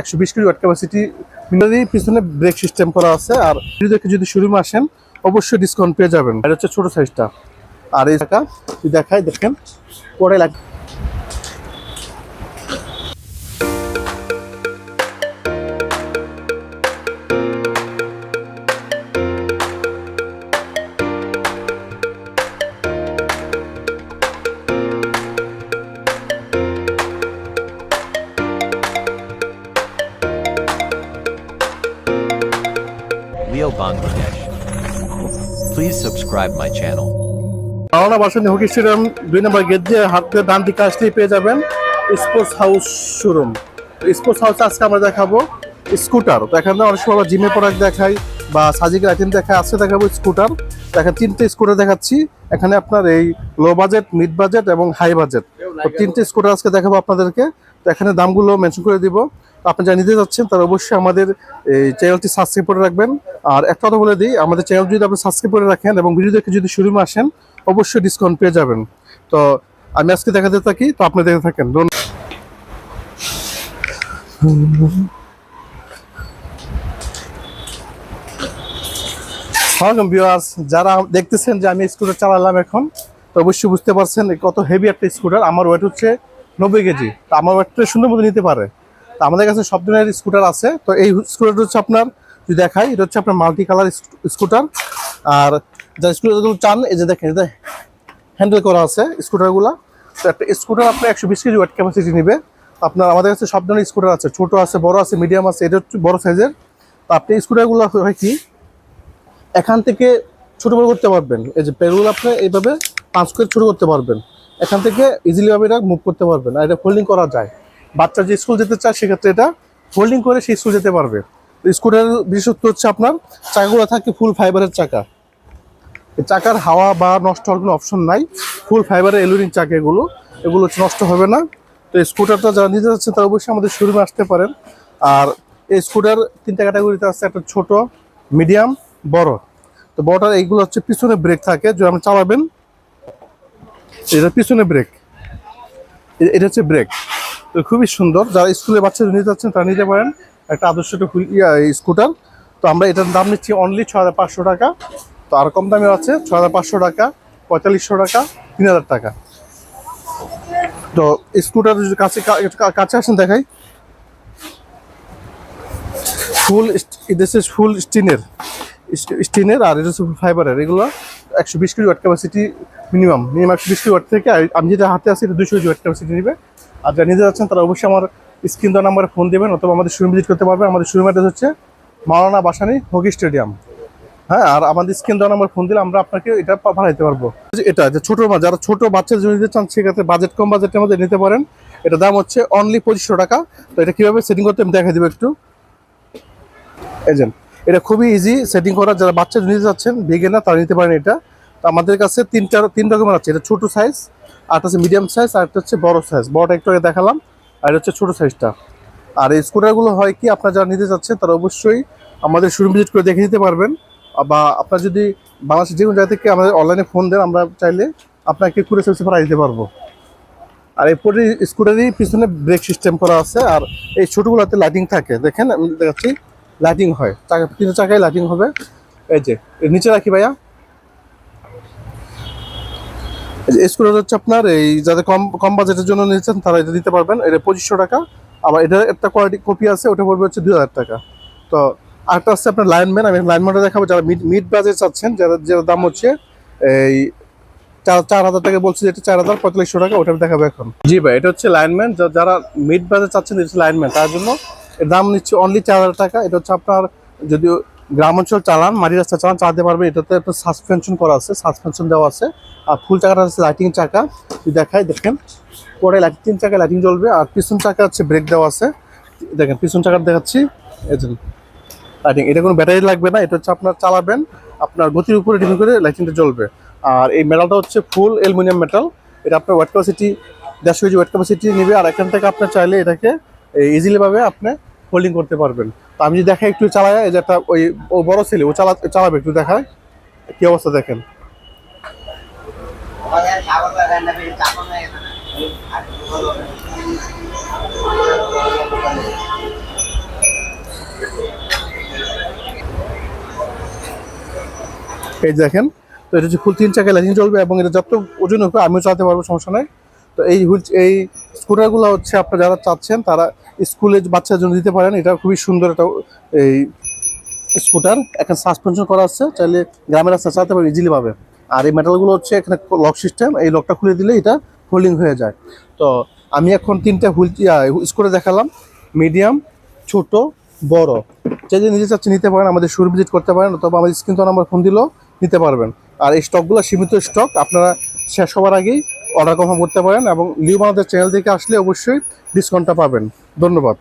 একশো বিশ KG watt capacity মিনারি পিছনে ব্রেক সিস্টেম করা আছে। আর দেখে যদি শোরুমে আসেন, অবশ্যই ডিসকাউন্ট পেয়ে যাবেন। এটা হচ্ছে ছোটো সাইজটা আর এই টাকা দেখায় দেখেন, পরে লাগ Leo Bangladesh. Please subscribe my channel. Maulana Bhasani hockey stadium দুই নম্বর গেট দিয়ে হাঁটতে ডান দিকে আসলেই পেয়ে যাবেন sports house showroom sports house আজকে আমরা দেখাবো স্কুটার। তো এখানে অনেক সময় জিমে প্রোডাক্ট দেখাই বা সার্জিক্যাল আইটেম দেখায় আজকে দেখাবো স্কুটার। দেখেন, তিনটে স্কুটার দেখাচ্ছি। এখানে আপনার এই লো বাজেট মিড বাজেট এবং হাই বাজেট তো তিনটে স্কুটার আজকে দেখাবো আপনাদেরকে। তো এখানে দামগুলো মেনশন করে দিব। আপনি যা নিতে যাচ্ছেন তারা অবশ্যই আমাদের এই চ্যানেলটি সাবস্ক্রাইব করে রাখবেন। আর একটা কথা বলে দিই, আমাদের চ্যানেল যদি আপনি সাবস্ক্রাইব করে রাখেন এবং ভিডিও দেখে যদি শোরুমে আসেন, অবশ্যই ডিসকাউন্ট পেয়ে যাবেন। তো আমি আজকে দেখাতে থাকি, তো আপনি দেখে থাকেন। ওয়েলকাম ভিউয়ার্স যারা দেখতেছেন যে আমি স্কুটার চালালাম এখন, তো অবশ্যই বুঝতে পারছেন কত হেভি একটা স্কুটার আমার ওয়েট হচ্ছে নব্বই কেজি। তো আমার ওয়েটটা সুন্দর মতো নিতে পারে। তো আমাদের কাছে সব ধরনের স্কুটার আছে। তো এই স্কুটারটা হচ্ছে আপনার, যদি দেখাই, এটা হচ্ছে আপনার মাল্টি কালার স্কুটার আর যারা স্কুটারগুলো চান, এই যে দেখেন এটা হ্যান্ডেল করা আছে স্কুটারগুলো তো একটা স্কুটার আপনার একশো বিশ কেজি ওয়েট ক্যাপাসিটি নেবে। আপনার, আমাদের কাছে সব ধরনের স্কুটার আছে। ছোট আছে, বড় আছে মিডিয়াম আছে, এটা হচ্ছে বড় সাইজের তো আপনি স্কুটারগুলো হয় কি, এখান থেকে ছোটো বড় করতে পারবেন। এই যে পেরুল আপনি এইভাবে পাঁচ করে ছোট করতে পারবেন। এখান থেকে ইজিলি ভাবে এটা মুভ করতে পারবেন আর এটা ফোল্ডিং করা যায়। বাচ্চা যে স্কুল যেতে চায়, সেক্ষেত্রে এটা ফোল্ডিং করে সেই স্কুল যেতে পারবে। স্কুটার বিশেষত্ব হচ্ছে আপনার, চাকাগুলো থাকে ফুল ফাইবারের চাকা। চাকার হাওয়া বা নষ্ট হওয়ার কোনো অপশন নাই। ফুল ফাইবারের এলুরিং চাকা এগুলো। এগুলো নষ্ট হবে না। তো এই স্কুটারটা যারা নিতে যাচ্ছেন, তারা অবশ্যই আমাদের শোরুমে আসতে পারেন। আর এই স্কুটার তিনটা ক্যাটাগরিতে আছে, একটা ছোট মিডিয়াম বড়। তো বড়টার এইগুলো হচ্ছে পিছনে ব্রেক থাকে যদি আপনি চালাবেন। এটা পিছনে ব্রেক এটা হচ্ছে ব্রেক তো খুবই সুন্দর। যারা স্কুলে বাচ্চাদের নিতে যাচ্ছেন, তারা নিতে পারেন একটা আদর্শ স্কুটার তো আমরা এটার দাম নিচ্ছি অনলি ছ টাকা। তো আর কম দামে আছে ছ টাকা, পঁয়তাল্লিশশো টাকা, তিন হাজার টাকা। তো স্কুটার কাছে কাছে আসেন দেখাই। ফুল ফুল স্টিনের স্টিনের আর এটা হচ্ছে ফাইবারের এগুলো একশো বিশ KG weight capacity minimum minimum একশো বিশ কেজি ওয়াট থেকে আমি যেটা হাতে আছি, এটা দুশো কেজি ওয়াট ক্যাপাসিটি নেবে। আর যারা নিতে যাচ্ছেন, তারা অবশ্যই আমার স্ক্রিন দেওয়া নাম্বারে ফোন দেবেন, অথবা আমাদের শোরুম ভিজিট করতে পারবেন। আমাদের শোরুম অ্যাড্রেস হচ্ছে মাওলানা বাসানি হকি স্টেডিয়াম। হ্যাঁ আর আমাদের স্ক্রিন দেওয়া নাম্বার ফোন দিলে আমরা আপনাকে এটা পাঠাইতে পারব। এটা, যে ছোটো যারা ছোটো বাচ্চাদের জন্য নিতে চান, সেক্ষেত্রে বাজেট কম বাজেটের মধ্যে নিতে পারেন। এটা দাম হচ্ছে অনলি পঁচিশশো টাকা। তো এটা কীভাবে সেটিং করতে আমি দেখা দিব একটু। এজেন্ট এটা খুবই ইজি সেটিং করা। যারা বাচ্চা নিতে যাচ্ছেন বিগেনার তারা নিতে পারেন এটা। তো আমাদের কাছে তিনটা, তিন রকমের আছে। এটা ছোট সাইজ আর হচ্ছে মিডিয়াম সাইজ আর একটা হচ্ছে বড় সাইজ বড়টা একটু আগে দেখালাম, আর এটা হচ্ছে ছোট সাইজটা আর এই স্কুটারগুলো হয় কি, আপনারা যারা নিতে যাচ্ছেন তারা অবশ্যই আমাদের শোরুম ভিজিট করে দেখে নিতে পারবেন। বা আপনার যদি বাংলাদেশের যে কোনো জায়গা থেকে আমাদের অনলাইনে ফোন দেন, আমরা চাইলে আপনাকে কুড়ি সার্ভিসে পাঠিয়ে দিতে পারব। আর এই প্রতি স্কুটারই পিছনে ব্রেক সিস্টেম করা আছে। আর এই ছোটগুলোতে লাইটিং থাকে। দেখেন, আমি দেখাচ্ছি। লাইটিং হয়। চাকা তিন চাকায় লাইটিং হবে। এই যে নিচে রাখি ভাইয়া। স্কুটার হচ্ছে আপনার এই যাদের কম কম বাজেটের জন্য নিচ্ছেন তারা এটা দিতে পারবেন। এটা পঁচিশশো টাকা। আবার এটা একটা কোয়ালিটি কপি আছে, ওটা পড়বে হচ্ছে দুই হাজার টাকা। তো আরেকটা আছে আপনার লাইনম্যান আমি লাইনম্যানটা দেখাবো। যারা মিড মিড বাজেট চাচ্ছেন, যারা যার দাম হচ্ছে এই চার চার হাজার টাকা বলছি যেটা চার হাজার পঁয়তাল্লিশশো টাকা, ওটা দেখাবো এখন। জি ভাই, এটা হচ্ছে লাইনম্যান যারা মিড বাজেট চাচ্ছেন, এটা হচ্ছে লাইনম্যান তার জন্য এর দাম নিচ্ছে অনলি চার হাজার টাকা। এটা হচ্ছে আপনার যদি গ্রাম অঞ্চল চালান, মাটি রাস্তা চালান, চালাতে পারবে। এটাতে আপনার সাসপেনশন করা আছে সাসপেনশন দেওয়া আছে। আর ফুল চাকাটা হচ্ছে লাইটিং চাকা। দেখাই, দেখেন, পরে লাইটিং চাকা লাইটিং জ্বলবে। আর পিছন চাকা হচ্ছে ব্রেক দেওয়া আছে। দেখেন, পিছন চাকা দেখাচ্ছি। এই যে লাইটিং এটা কোনো ব্যাটারি লাগবে না। এটা হচ্ছে আপনার চালাবেন, আপনার গতির উপরে ডিপেন্ড করে লাইটিংটা জ্বলবে। আর এই মেটালটা হচ্ছে ফুল অ্যালুমিনিয়াম মেটাল এটা আপনার ওয়েট ক্যাপাসিটি দেড়শো কেজি ওয়েট ক্যাপাসিটি নেবে। আর এখান থেকে আপনার চাইলে এটাকে ইজিলি ভাবে আপনি হোল্ডিং করতে পারবেন। তো আমি যদি দেখা একটু চালাই যে একটা ওই, ও বড় ছেলে, ও চালা, চালাবে একটু দেখায়। কি অবস্থা দেখেন? এই দেখেন, তো এটা হচ্ছে ফুল তিন চাকা লাইসেন্স চলবে এবং এটা যত ওজন হবে আমিও চালাতে পারব, সমস্যা নয় তো এই হুইল এই স্কুটারগুলো হচ্ছে আপনারা যারা চাচ্ছেন, তারা স্কুলে বাচ্চাদের জন্য দিতে পারেন। এটা খুবই সুন্দর একটা এই স্কুটার। এখানে সাসপেনশন করা আছে, চাইলে গ্রামের রাস্তা চালাতে পারবে ইজিলি পাবে আর এই মেটালগুলো হচ্ছে এখানে লক সিস্টেম এই লকটা খুলে দিলে এটা হোল্ডিং হয়ে যায়। তো আমি এখন তিনটা হুইল স্কুটার দেখালাম। মিডিয়াম ছোট, বড়। যে যে নিজে চাচ্ছে নিতে পারেন, আমাদের শুরু ভিজিট করতে পারেন, অথবা আমাদের স্ক্রিন তো নাম্বার ফোন দিলেও নিতে পারবেন। আর এই স্টকগুলো সীমিত স্টক আপনারা শেষ হওয়ার আগেই অর্ডার কনফার্ম করতে পারেন এবং লিউ বাংলাদেশ চ্যানেল থেকে আসলে অবশ্যই ডিসকাউন্টটা পাবেন। ধন্যবাদ।